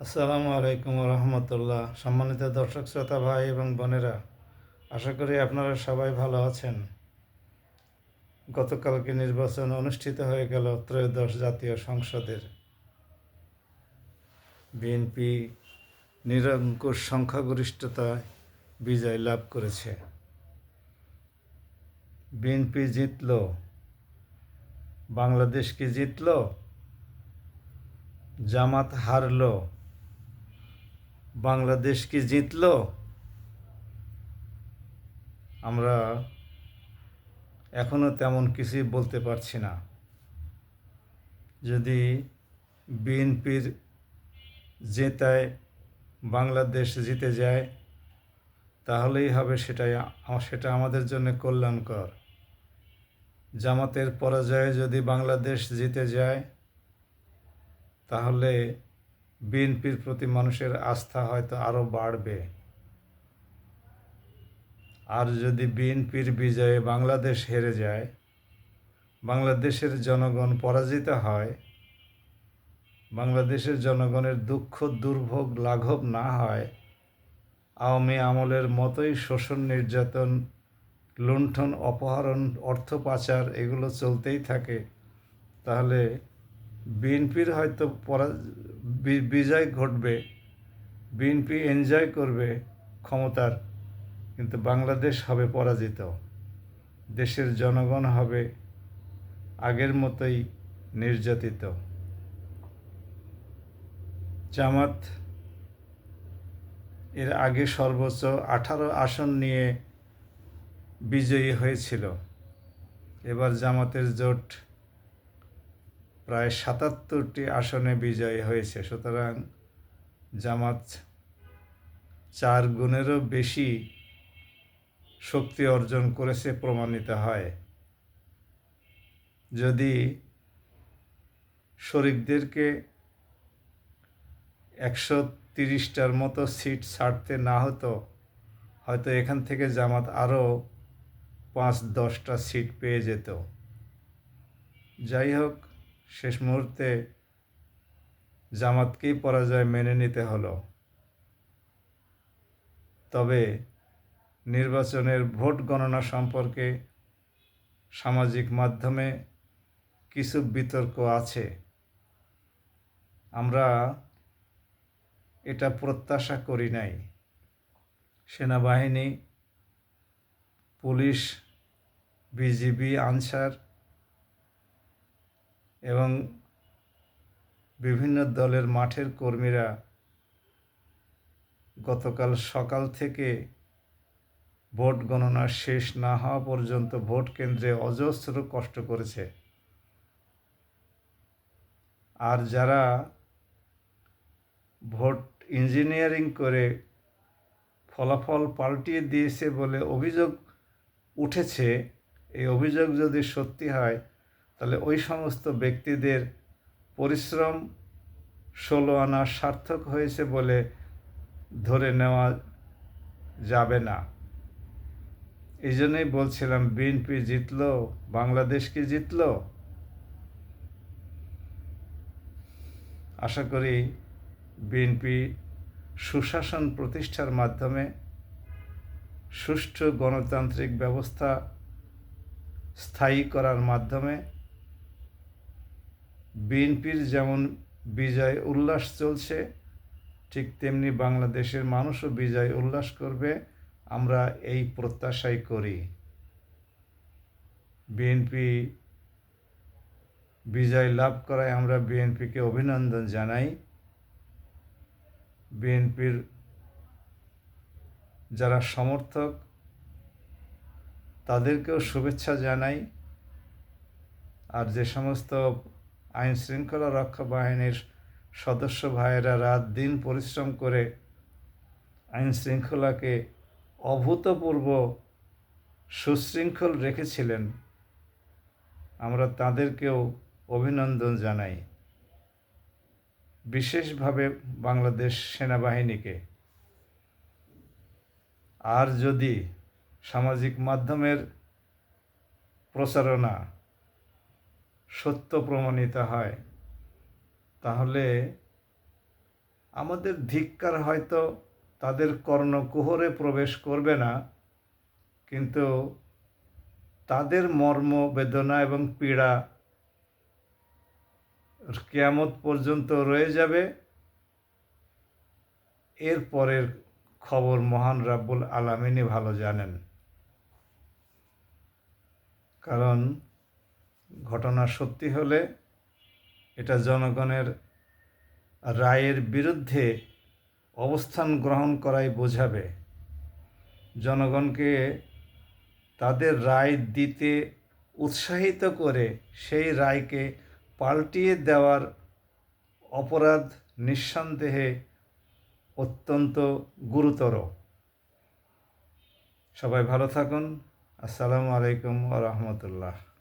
আসসালামু আলাইকুম রহমতুল্লাহ। সম্মানিত দর্শক, শ্রোতা, ভাই এবং বোনেরা, আশা করি আপনারা সবাই ভালো আছেন। গতকালকে নির্বাচন অনুষ্ঠিত হয়ে গেল ত্রয়োদশ জাতীয় সংসদের। বিএনপি নিরঙ্কুশ সংখ্যাগরিষ্ঠতায় বিজয় লাভ করেছে। বিএনপি জিতল। বাংলাদেশ কি জিতল? জামাত হারলো। বাংলাদেশ কি জিতলো? আমরা এখনও তেমন কিছুই বলতে পারছি না। যদি বিএনপির জেতায় বাংলাদেশ জিতে যায়, তাহলেই হবে সেটাই সেটা আমাদের জন্য কল্যাণকর। জামাতের পরাজয়ে যদি বাংলাদেশ জিতে যায়, তাহলে বিএনপির প্রতি মানুষের আস্থা হয়তো আরও বাড়বে। আর যদি বিএনপির বিজয়ে বাংলাদেশ হেরে যায়, বাংলাদেশের জনগণ পরাজিত হয়, বাংলাদেশের জনগণের দুঃখ, দুর্ভোগ, লাঘব না হয়, আওয়ামী আমলের মতোই শোষণ, নির্যাতন, লুণ্ঠন, অপহরণ, অর্থ পাচার এগুলো চলতেই থাকে, তাহলে বিএনপির হয়তো পরা বিজয় ঘটবে বিএনপি এনজয় করবে ক্ষমতার, কিন্তু বাংলাদেশ হবে পরাজিত। দেশের জনগণ হবে আগের মতোই নির্যাতিত। জামাত এর আগে সর্বোচ্চ আঠারো আসন নিয়ে বিজয়ী হয়েছিল। এবার জামাতের জোট প্রায় সাতাত্তরটি আসনে বিজয়ী হয়েছে। সুতরাং জামাত চার গুণেরও বেশি শক্তি অর্জন করেছে, প্রমাণিত হয়। যদি শরিকদেরকে একশো তিরিশটার মতো সিট ছাড়তে না হতো, হয়তো এখান থেকে জামাত আরও পাঁচ দশটা সিট পেয়ে যেত। যাই হোক শেষ মুহূর্তে জামাতকেই পরাজয় মেনে নিতে হলো। তবে নির্বাচনের ভোট গণনা সম্পর্কে সামাজিক মাধ্যমে কিছু বিতর্ক আছে। আমরা এটা প্রত্যাশা করি নাই। সেনাবাহিনী, পুলিশ, বিজিবি, আনসার এবং বিভিন্ন দলের মাঠের কর্মীরা গতকাল সকাল থেকে ভোট গণনা শেষ না হওয়া পর্যন্ত ভোট কেন্দ্রে অজস্র কষ্ট করেছে। আর যারা ভোট ইঞ্জিনিয়ারিং করে ফলাফল পাল্টিয়ে দিয়েছে বলে অভিযোগ উঠেছে, এই অভিযোগ যদি সত্যি হয় তাহলে ওই সমস্ত ব্যক্তিদের পরিশ্রম ষোলো আনা সার্থক হয়েছে বলে ধরে নেওয়া যাবে না। এই জন্যই বলছিলাম বিএনপি জিতলো, বাংলাদেশ কি জিতলো? আশা করি বিএনপি সুশাসন প্রতিষ্ঠার মাধ্যমে সুষ্ঠু গণতান্ত্রিক ব্যবস্থা স্থায়ী করার মাধ্যমে বিএনপির যেমন বিজয় উল্লাস চলছে, ঠিক তেমনি বাংলাদেশের মানুষও বিজয় উল্লাস করবে, আমরা এই প্রত্যাশাই করি। বিএনপি বিজয় লাভ করায় আমরা বিএনপিকে অভিনন্দন জানাই। বিএনপির যারা সমর্থক, তাদেরকেও শুভেচ্ছা জানাই। আর যে সমস্ত আইন শৃঙ্খলা রক্ষা বাহিনীর সদস্য ভাইয়েরা রাত দিন পরিশ্রম করে আইন শৃঙ্খলাকে অভূতপূর্ব সুশৃঙ্খল রেখেছিলেন। আমরা তাদেরকেও অভিনন্দন জানাই। বিশেষভাবে বাংলাদেশ সেনাবাহিনীকে। আর যদি সামাজিক মাধ্যমের প্রচারণা সত্য প্রমাণিত হয়। তাহলে আমাদের ধিক্কার হয়তো তাদের কর্ণকুহরে প্রবেশ করবে না, কিন্তু তাদের মর্ম, বেদনা এবং পীড়া কেয়ামত পর্যন্ত রয়ে যাবে। এর পরের খবর মহান রাব্বুল আলামিনই ভালো জানেন। কারণ ঘটনা সত্যি হলে এটা জনগণের রায়ের বিরুদ্ধে অবস্থান গ্রহণ করাই বোঝাবে। জনগণকে তাদের রায় দিতে উৎসাহিত করে সেই রায়কে পাল্টিয়ে দেওয়ার অপরাধ নিঃসন্দেহে অত্যন্ত গুরুতর। সবাই ভালো থাকুন। আসসালামু আলাইকুম রাহমাতুল্লাহ।